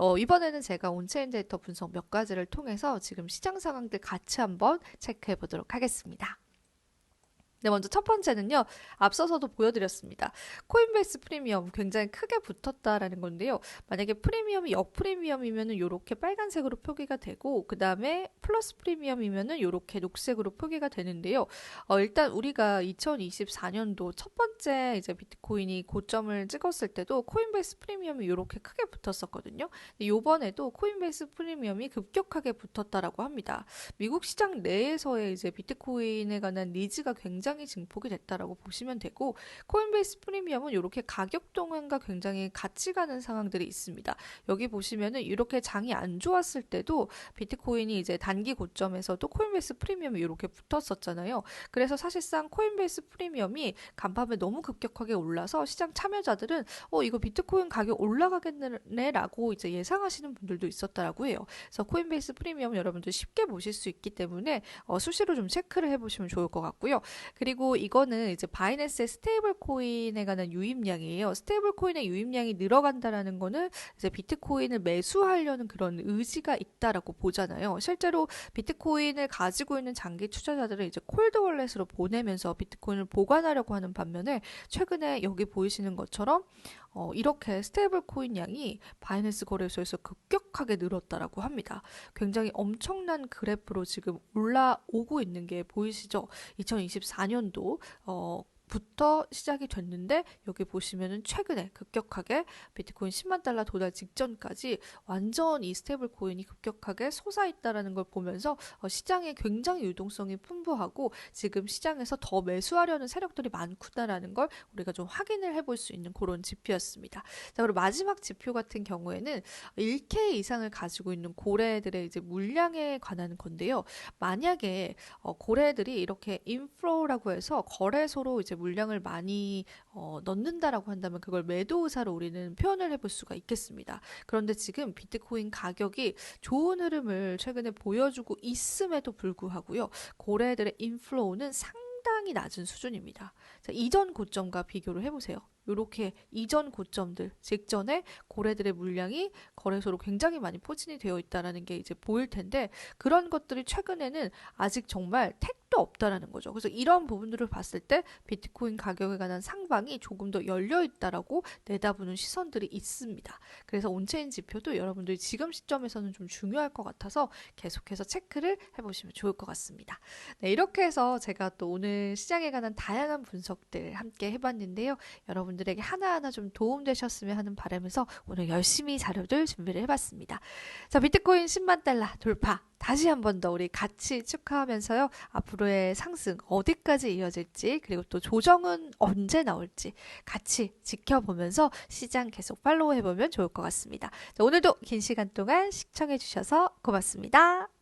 어, 이번에는 제가 온체인 데이터 분석 몇 가지를 통해서 지금 시장 상황들 같이 한번 체크해 보도록 하겠습니다. 네, 먼저 첫 번째는요. 앞서서도 보여드렸습니다. 코인베이스 프리미엄 굉장히 크게 붙었다라는 건데요. 만약에 프리미엄이 역 프리미엄이면은 이렇게 빨간색으로 표기가 되고 그 다음에 플러스 프리미엄이면은 이렇게 녹색으로 표기가 되는데요. 어, 일단 우리가 2024년도 첫 번째 이제 비트코인이 고점을 찍었을 때도 코인베이스 프리미엄이 이렇게 크게 붙었었거든요. 이번에도 코인베이스 프리미엄이 급격하게 붙었다라고 합니다. 미국 시장 내에서의 이제 비트코인에 관한 니즈가 굉장히 굉장히 증폭이 됐다라고 보시면 되고 코인베이스 프리미엄은 이렇게 가격 동향과 굉장히 같이 가는 상황들이 있습니다. 여기 보시면은 이렇게 장이 안 좋았을 때도 비트코인이 이제 단기 고점에서도 코인베이스 프리미엄이 이렇게 붙었었잖아요. 그래서 사실상 코인베이스 프리미엄이 간밤에 너무 급격하게 올라서 시장 참여자들은 어 이거 비트코인 가격 올라가겠네라고 이제 예상하시는 분들도 있었다라고 해요. 그래서 코인베이스 프리미엄 여러분들 쉽게 보실 수 있기 때문에 어, 수시로 좀 체크를 해보시면 좋을 것 같고요. 그리고 이거는 이제 바이낸스의 스테이블 코인에 관한 유입량이에요. 스테이블 코인의 유입량이 늘어간다라는 거는 이제 비트코인을 매수하려는 그런 의지가 있다라고 보잖아요. 실제로 비트코인을 가지고 있는 장기 투자자들은 이제 콜드 월렛으로 보내면서 비트코인을 보관하려고 하는 반면에 최근에 여기 보이시는 것처럼 어, 이렇게 스테이블 코인 양이 바이낸스 거래소에서 급격하게 늘었다라고 합니다. 굉장히 엄청난 그래프로 지금 올라오고 있는 게 보이시죠? 2024 년도 어, 부터 시작이 됐는데 여기 보시면은 최근에 급격하게 비트코인 10만 달러 도달 직전까지 완전 이 스테이블 코인이 급격하게 솟아있다라는 걸 보면서 어, 시장에 굉장히 유동성이 풍부하고 지금 시장에서 더 매수하려는 세력들이 많구나라는 걸 우리가 좀 확인을 해볼 수 있는 그런 지표였습니다. 자, 그리고 마지막 지표 같은 경우에는 1K 이상을 가지고 있는 고래들의 이제 물량에 관한 건데요. 만약에 어, 고래들이 이렇게 인플로우라고 해서 거래소로 이제 물량을 많이 어, 넣는다라고 한다면 그걸 매도 의사로 우리는 표현을 해볼 수가 있겠습니다. 그런데 지금 비트코인 가격이 좋은 흐름을 최근에 보여주고 있음에도 불구하고요. 고래들의 인플로우는 상당히 낮은 수준입니다. 자, 이전 고점과 비교를 해보세요. 이렇게 이전 고점들 직전에 고래들의 물량이 거래소로 굉장히 많이 포진이 되어 있다라는 게 이제 보일 텐데 그런 것들이 최근에는 아직 정말 택 택도 없다라는 거죠. 그래서 이런 부분들을 봤을 때 비트코인 가격에 관한 상방이 조금 더 열려 있다라고 내다보는 시선들이 있습니다. 그래서 온체인 지표도 여러분들이 지금 시점에서는 좀 중요할 것 같아서 계속해서 체크를 해보시면 좋을 것 같습니다. 네, 이렇게 해서 제가 또 오늘 시장에 관한 다양한 분석들 함께 해봤는데요. 여러분들에게 하나하나 좀 도움되셨으면 하는 바람에서 오늘 열심히 자료들 준비를 해봤습니다. 자, 비트코인 10만 달러 돌파 다시 한 번 더 우리 같이 축하하면서요. 앞으로 의 상승 어디까지 이어질지 그리고 또 조정은 언제 나올지 같이 지켜보면서 시장 계속 팔로우 해보면 좋을 것 같습니다. 자, 오늘도 긴 시간 동안 시청해 주셔서 고맙습니다.